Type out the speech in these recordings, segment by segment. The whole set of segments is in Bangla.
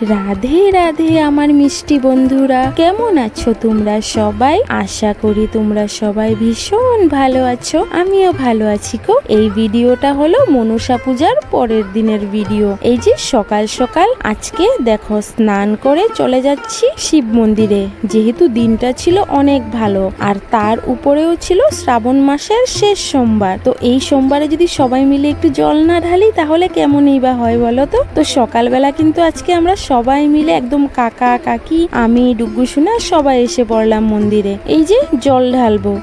রাধে রাধে আমার মিষ্টি বন্ধুরা, কেমন আছো তোমরা সবাই? আশা করি তোমরা সবাই ভীষণ ভালো আছো। আমিও ভালো আছি গো। এই ভিডিওটা হলো মনসা পূজার পরের দিনের ভিডিও। এই যে সকাল সকাল আজকে দেখো স্নান করে চলে যাচ্ছি শিব মন্দিরে। যেহেতু দিনটা ছিল অনেক ভালো, আর তার উপরেও ছিল শ্রাবণ মাসের শেষ সোমবার। তো এই সোমবারে যদি সবাই মিলে একটু জল না ঢালি, তাহলে কেমনই বা হয় বলো তো? তো সকালবেলা কিন্তু আজকে আমরা সবাই মিলে একদম কাকা, কাকি, আমি ডুগ্গু সোনা সবাই এসে পড়লাম মন্দিরে। এই যে জল ঢালবো।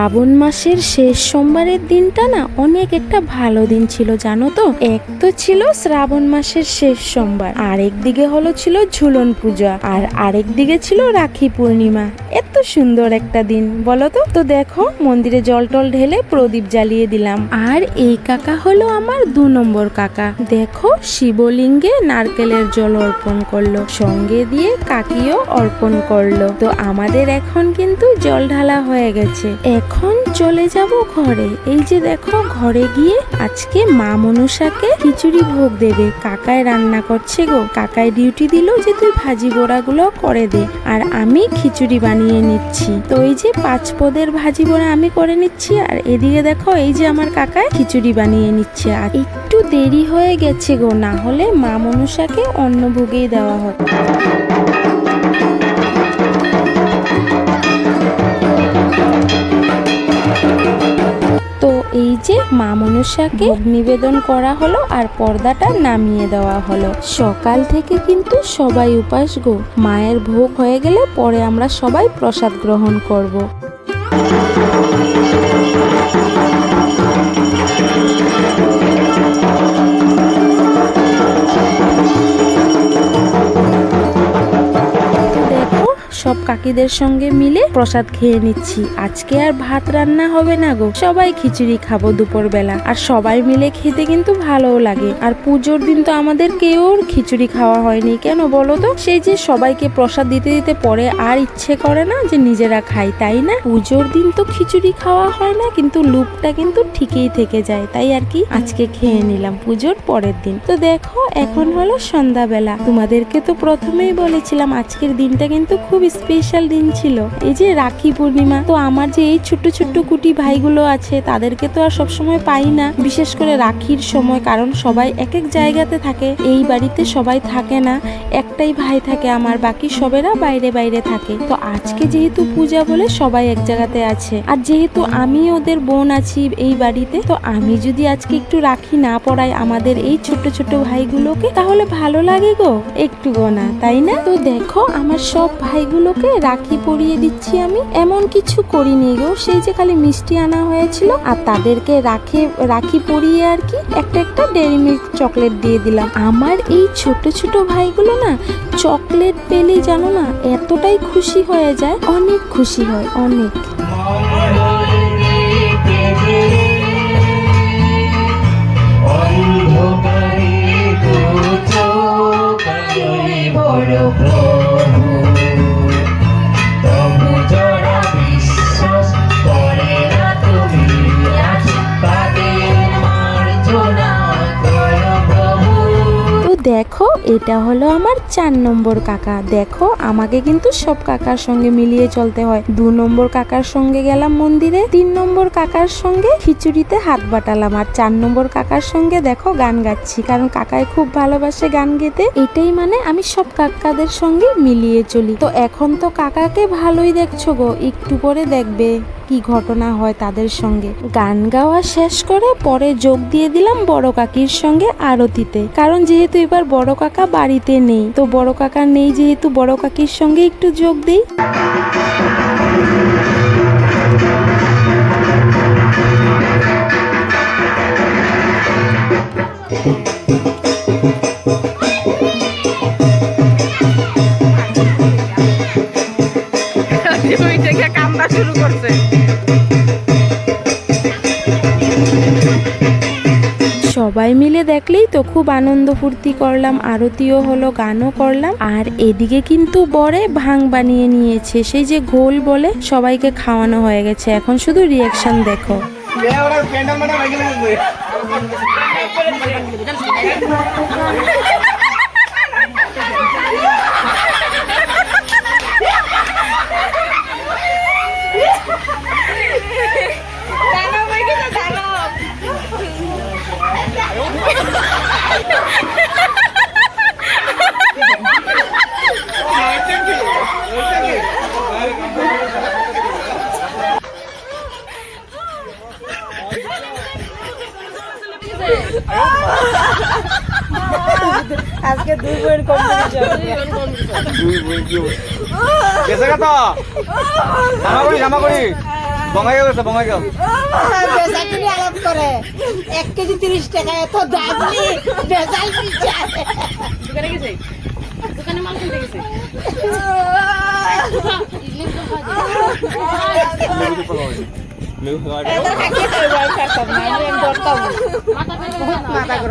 শ্রাবণ মাসের শেষ সোমবারের দিনটা না অনেক একটা ভালো দিন ছিল, জানো তো? এক তো ছিল শ্রাবণ মাসের শেষ সোমবার, আরেক দিকে হলো ছিল ঝুলন পূজা, আর আরেক দিকে ছিল রাখি পূর্ণিমা। এত সুন্দর একটা দিন, বলো তো? তো দেখো, মন্দিরে জল টল ঢেলে প্রদীপ জ্বালিয়ে দিলাম। আর এই কাকা হলো আমার দু নম্বর কাকা। দেখো, শিবলিঙ্গে নারকেলের জল অর্পণ করল, সঙ্গে দিয়ে কাকিও অর্পণ করল। তো আমাদের এখন কিন্তু জল ঢালা হয়ে গেছে। এখন চলে যাব ঘরে। এই যে দেখো, ঘরে গিয়ে আজকে মা মনসাকে খিচুড়ি ভোগ দেবে। কাকায় রান্না করছে গো। কাকায় ডিউটি দিল যে তুই ভাজি বড়াগুলো করে দে। আর আমি খিচুড়ি বানিয়ে নিচ্ছি। তো এই যে পাঁচ পদের ভাজি বোড়া আমি করে নিচ্ছি। আর এদিকে দেখো, এই যে আমার কাকায় খিচুড়ি বানিয়ে নিচ্ছে। আর একটু দেরি হয়ে গেছে গো, না হলে মা মনসাকে অন্ন ভোগেই দেওয়া হতো। মা মনুষাকে নিবেদন করা হলো আর পর্দাটা নামিয়ে দেওয়া হলো সকাল থেকে কিন্তু সবাই উপাস গো মায়ের ভোগ হয়ে গেলে পরে আমরা সবাই প্রসাদ গ্রহণ করব। কাকিদের সঙ্গে মিলে প্রসাদ খেয়ে নিচ্ছি। আজকে আর ভাত রান্না হবে না গো। সবাই খিচুড়ি খাব দুপুর বেলা আর সবাই মিলে খেতে কিন্তু ভালোও লাগে। আর পুজোর দিন তো আমাদের কেউ খিচুড়ি খাওয়া হয়নি। কেন বলো তো? সেই যে সবাইকে প্রসাদ দিতে দিতে পরে আর ইচ্ছে করে না যে নিজেরা খাই, তাই না? পুজোর দিন তো খিচুড়ি খাওয়া হয় না, কিন্তু লুপটা কিন্তু ঠিকই থেকে যায়। তাই আর কি? আজকে খেয়ে নিলাম পুজোর পরের দিন। তো দেখো, এখন হলো সন্ধ্যাবেলা। তোমাদেরকে তো প্রথমেই বলেছিলাম, আজকের দিনটা কিন্তু খুব স্পেশাল দিন ছিল। এই যে রাখি পূর্ণিমা, তো আমার যে এই ছোট্ট ছোট্ট কুটি ভাইগুলো আছে, তাদেরকে তো আর সবসময় পাই না। বিশেষ করে রাখির সময়, কারণ সবাই এক এক জায়গাতে থাকে, এই বাড়িতে সবাই থাকে না, একটাই ভাই থাকে আমার, বাকি সবেরা বাইরে বাইরে থাকে। তো আজকে যেহেতু পূজা বলে সবাই এক জায়গাতে আছে, আর যেহেতু আমি ওদের বোন আছি এই বাড়িতে, তো আমি যদি আজকে একটু রাখি না পড়াই আমাদের এই ছোট ছোট ভাইগুলোকে, তাহলে ভালো লাগে গো। একটু গো না, তাই না? তো দেখো, আমার সব ভাইগুলোকে রাখি পরিয়ে দিচ্ছি আমি। এমন কিছু করিনি গো। সেই যে খালি মিষ্টি আনা হয়েছিল, আর তাদেরকে রাখে, রাখি পরিয়ে আর কি একটা একটা ডেরি মিল্ক চকলেট দিয়ে দিলাম। আমার এই ছোট ছোট ভাইগুলো না চকলেট পেলে জানো না, এতটাই খুশি হয়ে যায়। অনেক খুশি হয়, অনেক। এটা হলো আমার চার নম্বর কাকা। দেখো, আমাকে কিন্তু সব কাকার সঙ্গে মিলিয়ে চলতে হয়। দু নম্বর কাকার সঙ্গে গেলাম মন্দিরে, তিন নম্বর কাকার সঙ্গে খিচুড়িতে হাত বাটালাম। আর চার নম্বর কাকার সঙ্গে দেখো, গান গাচ্ছি, কারণ কাকায় খুব ভালোবাসে গান গেতে। এটাই মানে আমি সব কাকাদের সঙ্গে মিলিয়ে চলি। তো এখন তো কাকাকে ভালোই দেখছ গো, একটু পরে দেখবে। কি ঘটনা হয় তাদের সঙ্গে। গান গাওয়া শেষ করে পরে যোগ দিয়ে দিলাম বড় কাকির সঙ্গে আরতিতে। কারণ যেহেতু এবার বড় কাকা বাড়িতে নেই, তো বড় কাকা নেই যেহেতু বড় কাকির সঙ্গে একটু যোগ দিই। শুরু করছে। মিলে দেখলেই তো খুব আনন্দ ফুর্তি করলাম, আরতিও হলো, গানও করলাম। আর এদিকে কিন্তু বরে ভাং বানিয়ে নিয়েছে, সেই যে গোল বলে সবাইকে খাওয়ানো হয়ে গেছে। এখন শুধু রিয়াকশন দেখো। আজকে দুই বইয়ের কম্পিটিশন গেছে কথা জামা করি জামা করি বঙ্গাই গেছে বঙ্গাই গেল বেচাকিনি আলাপ করে এক কেজি তিরিশ টাকা এত দাম নেই বেচাল মাথা গরম।